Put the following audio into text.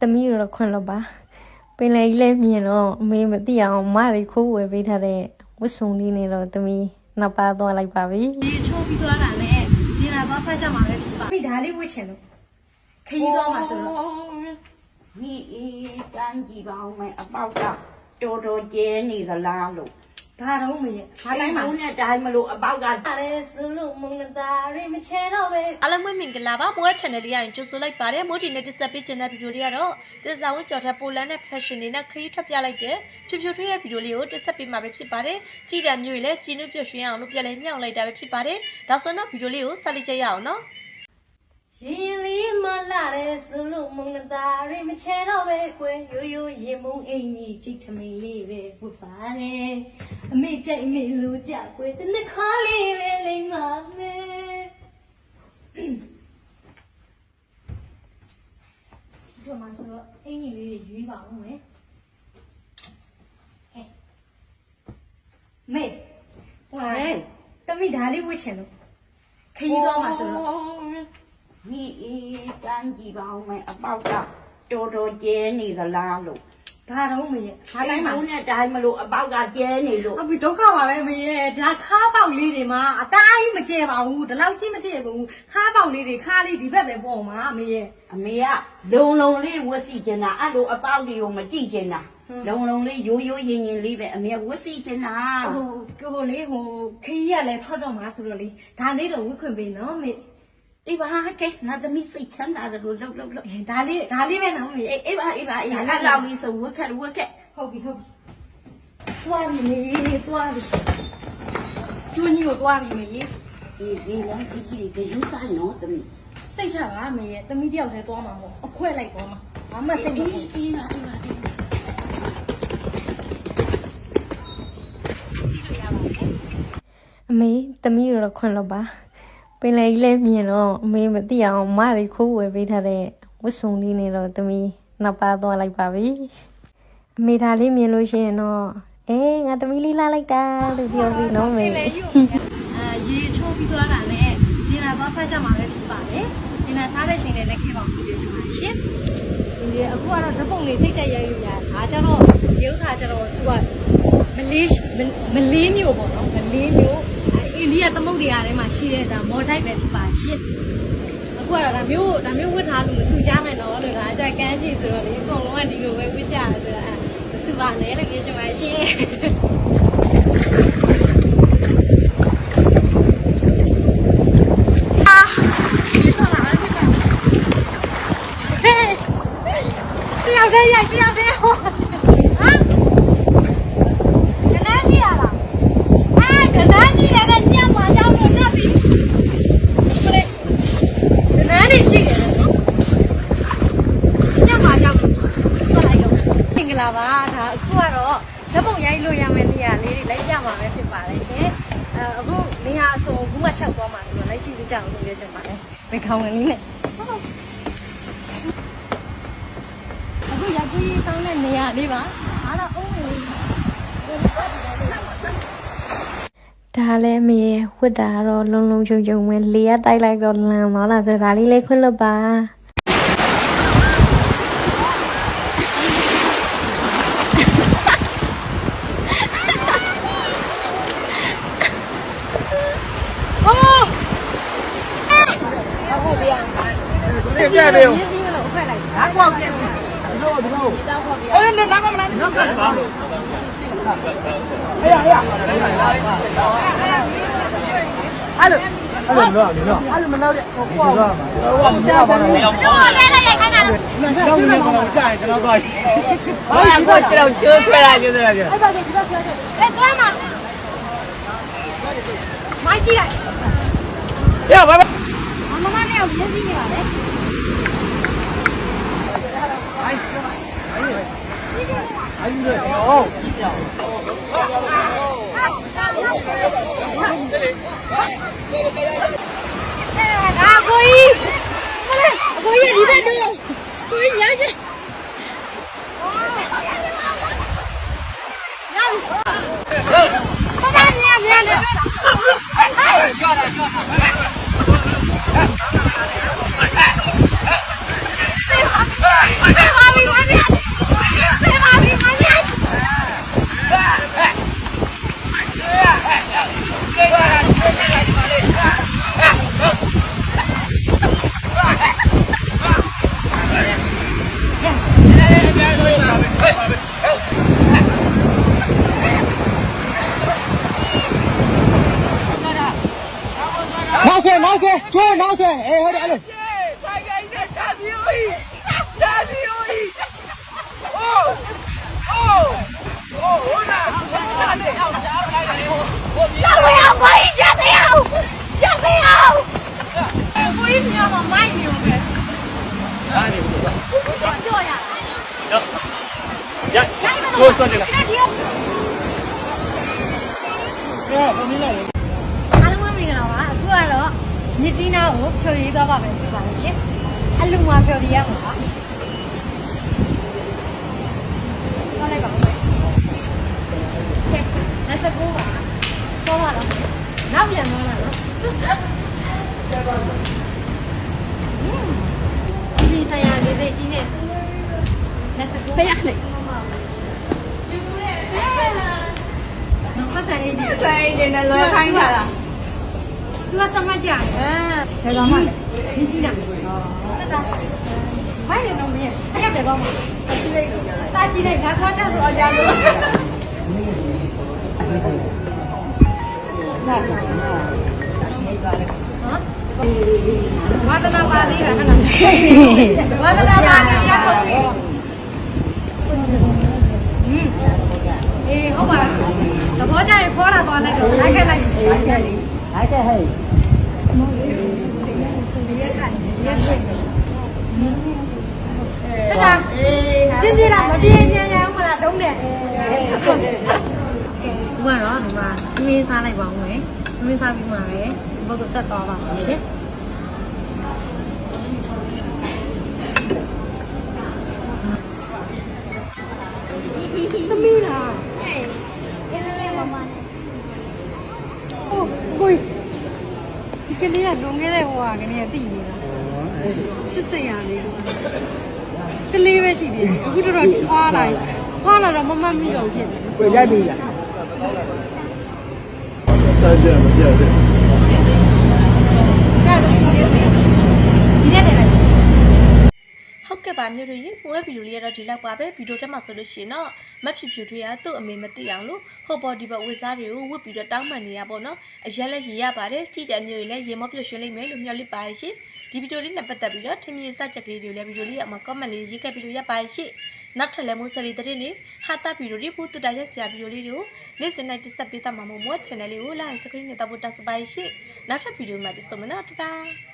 သမီးတို့တော့ခွင့်လို့ပါပင်လေကြီးလည်းမြင်တော့အမေမသိအောင်မတွေခိုးဝယ်ပေးထားတဲ့ဝတ်စုံလေးနဲ့တော့သမီးနှစ်ပါးသွားလိုက်ပါပြီဒီချိုးပြီးသွားတာနဲ့ဒီလာသွားဆက်ကြမှာပဲဖြစ်ပါမိဒါလေးဝစ်ချင်လို့ခရီးသွားမှာဆိုတော့မိအေးတန်းကြည့်ပါဦးမယ်အပေါက်ကတော်တော်ကျဲနေသလားလို့ ဘာတော့မရဲ့ဘာတိုင်းမှာလုံးနဲ့တိုင်းမလို့အပေါက်ကအဲ့ဆိုလို့မုန်တာရီမချဲတော့ပဲအားလုံးမင်္ဂလာပါမိုး channel လေးရရင်ကြိုဆိုလိုက်ပါတယ်မိုးဒီနဲ့တက်ဆက်ပေးခြင်းတဲ့ဗီဒီယိုလေးကတော့သစ္စာဝတ်ကြော်ထက်ပိုလန်တဲ့ fashion တွေနဲ့ခရီးထွက်ပြလိုက်တဲ့ဖြူဖြူထွေးရဲ့ဗီဒီယိုလေးကိုတက်ဆက်ပေးမှာပဲဖြစ်ပါတယ်ကြည်တံမျိုးကြီးလည်းကြည်နုပြည့်ရွှင်အောင်လို့ပြလဲမြောက်လိုက်တာပဲဖြစ်ပါတယ်ဒါဆိုတော့ဗီဒီယိုလေးကိုဆက်လိုက်ကြရအောင်နော် ရင်လေးမလာတဲ့ဆိုလို့မုန်တာရီမချဲတော့ပဲကွယ်ရိုးရိုးရင်မုံအိမ်ကြီးချိတ်ထမင်းလေးပဲဝတ်ပါတယ်အမေကြိုက်မေလူကြကွယ်တနခါလေးပဲလိမ့်ပါမယ်ဒီမှာဆိုတော့အင်ကြီးလေးတွေရွေးပါဦးမယ်ဟဲ့မေဟိုတမိဒါလေးဝစ်ချင်လို့ခရီးသွားမှာဆိုတော့ မိအေးတန်းကြည့်ပါဦးမယ်အပေါက်ကတော်တော်ကျဲနေသလားလို့ဘာတော့မရဲ့ဘာတိုင်းမှာလုံးနဲ့တိုင်းမလို့အပေါက်ကကျဲနေလို့အဖေဒုက္ခပါပဲမရဲ့ဒါခါပေါက်လေးတွေမှာအတိုင်းမကျဲပါဘူးဒီလောက်ကြီးမတည့်ဘူးခါပေါက်လေးတွေခါလေးဒီဘက်ပဲပေါ့မှာမရဲ့အမေကလုံလုံလေးဝတ်စီချင်တာအဲ့လိုအပေါက်တွေကိုမကြည့်ချင်တာလုံလုံလေးရိုးရိုးရင်ရင်လေးပဲအမေကဝတ်စီချင်တာဟိုကိုကိုလေးဟိုခကြီးကလည်းထွက်တော့မှာဆိုတော့လေဒါလေးတော့ဝှခွင့်ပေးနော်မေ အေးပါကဲငါသမီးစိတ်ချမ်းသာတယ်လို့လှုပ်လှုပ်လှုပ်အဲဒါလေးဒါလေးပဲနော်မေအေးအေးပါအေးပါအေးအဲ့လောက်လေးဆိုဝတ်ခက်ဝတ်ခက်ဟုတ်ပြီဟုတ်ပြီသွားပြီမေသွားပြီကျွန်းကြီးကိုသွားပြီမေအေးဒီလမ်းကြီးကြီးတွေယူဆိုင်နော်သမီးစိတ်ချပါမေရဲ့တမီးတယောက်တည်းသွားမှာမို့အခွဲလိုက်သွားမှာဘာမှစိတ်မပူအေးပါအေးပါအေးပါအမေသမီးတို့တော့ခွင့်လို့ပါ ပင်လေကြီးလည်းမြင်တော့အမေမသိအောင်မတွေခိုးဝယ်ပေးထားတဲ့ဝတ်စုံလေးနဲ့တော့သမီးနှစ်ပါးသွားလိုက်ပါပြီအမေဒါလေးမြင်လို့ရှိရင်တော့အေးငါသမီးလေးလာလိုက်တာလို့ပြောပြီးနော်မေအဲရေချိုးပြီးသွားတာနဲ့ဒီနာသွားဆက်ကြမှာပဲဖြစ်ပါတယ်ဒီနာစားတဲ့ချိန်လေးလက်ခေပါအောင်ပြောချင်ပါရှင်ဒီအခုကတော့ဓပုံလေးစိတ်ကြက်ရိုက်ယူရဒါကြတော့ဒီဥစ္စာကြတော့သူကမလေးမလေးမျိုးပေါ့နော်မလေးမျိုးအိန္ဒိယသမုဒ္ဒရာထဲမှာရှိတဲ့ဒါမော်ဒိုက်ပဲဖြစ်ပါရှင်အခုကတော့ဒါမျိုးဒါမျိုးဝတ်ထားလို့မစူကြနဲ့တော့လို့ဒါအကြကန်းကြည့်ဆိုတော့လေအကုန်လုံးကဒီလိုပဲဝတ်ကြရဆိုတော့အဲမစူပါနဲ့လို့ပြောချင်ပါရှင်တယောက်တည်းရိုက်တယောက်တည်းဟောဟမ်ကနန်းကြီးရလားအဲကနန်းကြီးလည်းညမှာကြောက်လို့ညပ်ပြီခလေကနန်းနေရှိတယ်နော်ညမှာကြောက်လို့ဆက်လိုက်တော့မင်္ဂလာပါဒါအခုကတော့ဓာတ်ပုံ ရိုက်လို့ရမယ့်နေရာလေးတွေလိုက်ပြမှာပဲဖြစ်ပါတယ်ရှင်အဲအခုနေရာအစုံအခုမှရှောက်သွားမှာဆိုတော့လိုက်ကြည့်ကြအောင်လို့ပြောချင်ပါတယ်ဘယ်ခေါင်းဝင်လေးနဲ့အခုရကြီးကောင်းတဲ့နေရာလေးပါအားတော့အုံးဝင်လေးဒါလည်းမေဝတ်တာကတော့လုံလုံချုံချုံပဲလေရတိုက်လိုက်တော့လန်သွားတာဆိုတော့ဒါလေးလေးခွင့်လို့ပါ ပြပြပေးဦးရင်းစည်းမလို့အခွက်လိုက်အကွာပြဒီလိုဒီလိုအဲ့ဒါနားကမလားနားကမလားအေးအေးအဲ့လိုအဲ့လိုတော့ဒီတော့အဲ့လိုမလောက်တဲ့ဟိုကွာဟိုကွာပါတော့တော့တယ်လေခိုင်းတာကျွန်တော်လည်းကတော့ကြာရင်ကျွန်တော်တော့ဟာကိုကျွန်တော်ကျိုးခွဲလာကျိုးလာကျအဲ့ဒါကဒီတော့ပြောတယ်အဲသွားမှာမိုက်ကြည့်လိုက်ရပါပါမမနဲ့အောင်ရင်းစည်းနေပါလေ အဲ့ဒီတော့အာကိုကြီးမလေးအကိုကြီးဒီဘက်တော့ကိုကြီးရရရ ပါပါမြန်မြန်လေဟာနောက်ဆက်အေးဟုတ်တယ်အဲ့လို呀， မြစ်ကြီးနားကိုဖြော်ရည်သွားပါမယ်ဖြစ်ပါတယ်ရှင်အလုံမှာဖြော်ရည်ရမှာပါသွားလိုက်ပါဦးကဲလက်စကူပါသွားပါတော့နောက်ပြန်သွားလာတော့ဒီဆိုင်ရာလေးစိတ်ကြီးနဲ့လက်စကူဖရလိုက်နော်ပတ်စံလေးဒီဆိုင်နေနဲ့လွယ်ခိုင်းတာလား သူကစမကြတယ်အဲဒါကမှမြင်ကြည့်တာတက်တာမိုက်နေတော့မင်းအဲ့ရပဲတော့မှာချီလိုက်တာချီလိုက်ငါသွားကြဆိုအကြလို့ဝါဒနာပါသေးတာဟဲ့လားဝါဒနာပါသေးရကုန်ပြီဟင်းအေးဟုတ်ပါလားသဘောကျရင်ခေါ်လာသွားလိုက်တော့လိုက်ခဲ့လိုက်လိုက်ခဲ့လေလိုက် တဲ့ဟဲ့တကစင်းပြေးလားမပြေးပြန်ရအောင်မလားတုံးတယ်ဘူးကတော့ဒီမှာမင်းစားလိုက်ပါဦးမယ်မင်းစားပြီးမှလည်းဘုတ်ကဆ က်သွားပါမယ်ရှင်သမီးလားဟိုကိုဒီကလေးကလုံခဲ့တဲ့ဟိုဟာကနေတည်နေတာချစ်စရာလေးကလေးပဲရှိသေးတယ်အခုတော့တော့ထွားလိုက်ထွားလာတော့မမတ်မိတော့ဖြစ်တယ်ကိုရိုက်ပြီလားဒီနေ့တည်းလိုက် ဟုတ်ကဲ့ ပါမျိုးတို့ရေပိုးရဲ့ဗီဒီယိုလေးကတော့ဒီလောက်ပါပဲဗီဒီယိုတက်မှာဆိုလို့ရှိရင်တော့မက်ဖြူဖြူတွေကသူ့အမေမသိအောင်လို့ဟိုပေါ်ဒီပေါ်ဝစ်စားတွေကိုဝတ်ပြီးတော့တောင်းပန်နေရပါတော့အရက်လည်းရေရပါတယ်ကြည့်တဲ့မျိုးတွေလည်းရေမော့ပြရွှင်လိမ့်မယ်လို့မျှော်လင့်ပါတယ်ရှင်ဒီဗီဒီယိုလေးနဲ့ပတ်သက်ပြီးတော့ထင်မြင်စချက်ကလေးတွေကိုလည်းဗီဒီယိုလေးအမှာ comment လေးရေးခဲ့ပြီးလို့ရပါတယ်ရှင်နောက်ထပ်လည်းမိုးစလီတဲ့လေးဟာတာဗီဒီယိုတွေပူတူတာရက်ဆရာဗီဒီယိုလေးတွေကိုနေ့စဉ်နဲ့တက်ဆက်ပေးတတ်မှာမို့မို့ channel လေးကို like screen နဲ့တောက်ဖို့တောက်စပါရှင်နောက်ထပ်ဗီဒီယိုမှာတွေ့ဆုံမယ်နော်တတား